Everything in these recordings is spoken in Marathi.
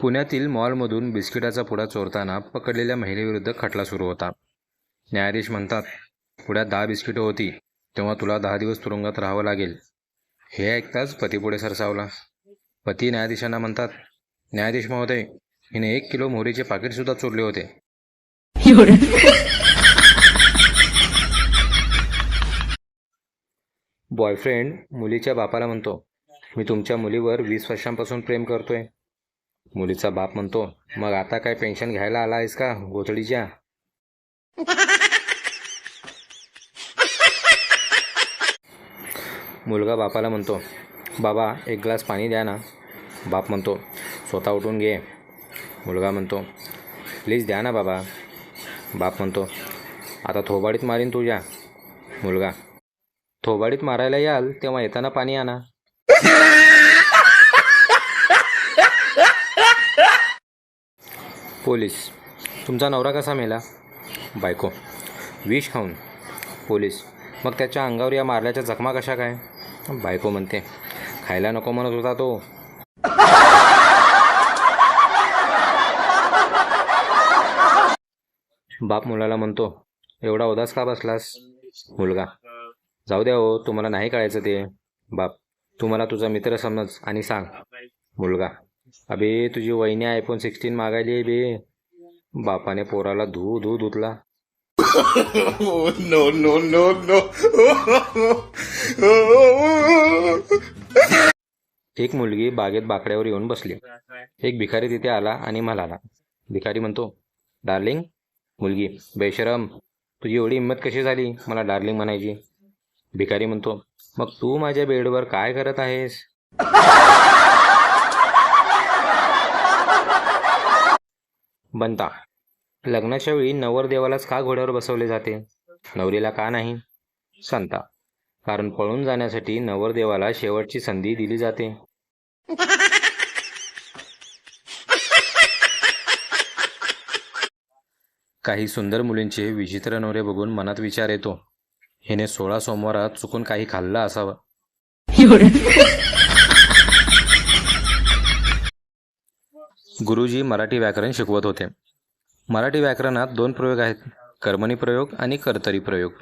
पुण्यातील मॉलमधून बिस्किटाचा पुडा चोरताना पकडलेल्या महिलेविरुद्ध खटला सुरू होता. न्यायाधीश म्हणतात पुढ्यात दहा बिस्किटं होती तेव्हा तुला दहा दिवस तुरुंगात राहावं लागेल. हे ऐकताच पती पुढे सरसावला. पती न्यायाधीशांना म्हणतात न्यायाधीश महोदय हिने एक किलो मोहरीचे पाकिटसुद्धा चोरले होते. बॉयफ्रेंड मुलीच्या बापाला म्हणतो मी तुमच्या मुलीवर वीस वर्षांपासून प्रेम करतोय. मुलीचा बाप म्हणतो मग आता काय पेन्शन घ्यायला आला आहेस का गोथडीच्या मुलगा बापाला म्हणतो बाबा एक ग्लास पाणी द्या ना. बाप म्हणतो स्वतः उठून घे. मुलगा म्हणतो प्लीज द्या ना बाबा. बाप म्हणतो आता थोबाडीत मारीन तुझ्या. मुलगा थोबाडीत मारायला याल तेव्हा येताना पाणी आणा. पोलीस. तुमचा नवरा कसा मेला? बायको. विष खाऊन. पोलीस. मग त्याच्या अंगावर या मारल्याच्या जखमा कशा काय? बायको म्हणते खायला नको म्हणत होता तो. बाप मुलाला म्हणतो एवढा उदास का बसलास मुलगा? जाऊ द्या हो तुम्हाला नाही कळायचं ते. बाप तुम्हाला तुझा मित्र समज आणि सांग मुलगा. अबे तुझी वहिनी आयफोन सिक्स्टीन मागायली आहे बे. बापाने पोराला धू धू धुतला. No, no, no, no. एक मुलगी बागेत बाकड्यावर येऊन बसली. एक भिकारी तिथे आला आणि म्हणाला भिकारी म्हणतो डार्लिंग मुलगी बेशरम तुझी एवढी हिंमत कशी झाली? मला डार्लिंग म्हणायची. भिकारी म्हणतो मग तू माझ्या बेडवर काय करत आहेस? बनता. लग्नाच्या वेळी नवरदेवालाच का घोड्यावर बसवले जाते? नवरीला का नाही? संता. कारण पळून जाण्यासाठी नवरदेवाला शेवटची संधी दिली जाते. काही सुंदर मुलींचे विचित्र नवरे बघून मनात विचार येतो. हिने सोळा सोमवारात चुकून काही खाल्लं असावं. गुरुजी मराठी व्याकरण शिकवत होते. मराठी व्याकरणात दोन प्रयोग आहेत कर्मणी प्रयोग आणि कर्तरी प्रयोग.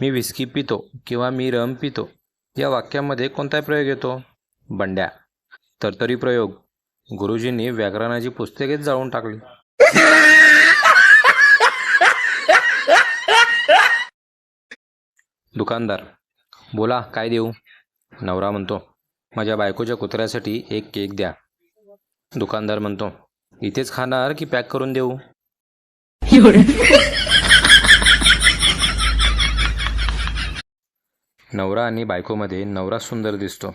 मी विस्की पितो किंवा मी रम पितो या वाक्यामध्ये कोणता प्रयोग येतो? बंड्या. तरतरी प्रयोग. गुरुजींनी व्याकरणाची पुस्तकेच जाळून टाकली. दुकानदार बोला काय देऊ? नवरा म्हणतो माझ्या बायकोच्या कुत्र्यासाठी एक केक द्या. दुकानदार म्हणतो इथेच खाणार की पॅक करून देऊ? नवरा आणि बायकोमध्ये नवरा सुंदर दिसतो.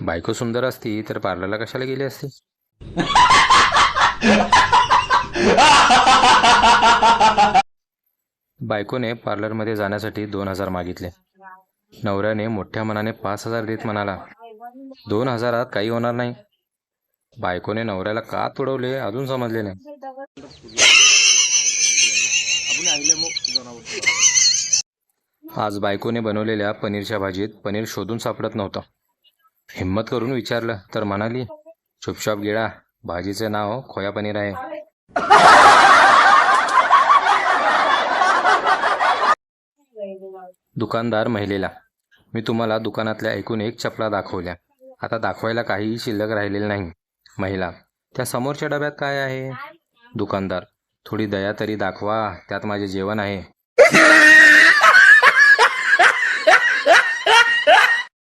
बायको सुंदर असती तर पार्लरला कशाला गेली असती? बायकोने पार्लरमध्ये जाण्यासाठी दोन हजार मागितले. नवऱ्याने मोठ्या मनाने पाच हजार देत म्हणाला. दोन हजारात काही होणार नाही. बायकोने नवऱ्याला का तुडवले? अजून समजले नाही. आज बायकोने बनवलेल्या पनीरच्या भाजीत पनीर शोधून सापडत नव्हतं. हिम्मत करून विचारलं तर म्हणाली चुपचाप गिळा भाजीचे नाव खोया पनीर आहे. दुकानदार महिलेला मी तुम्हाला दुकानातल्या एकूण एक चपला दाखवल्या. आता दाखवायला काहीही शिल्लक राहिलेलं नाही. महिला त्या समोरच्या डब्यात काय आहे? दुकानदार थोडी दया तरी दाखवा त्यात माझे जेवण आहे.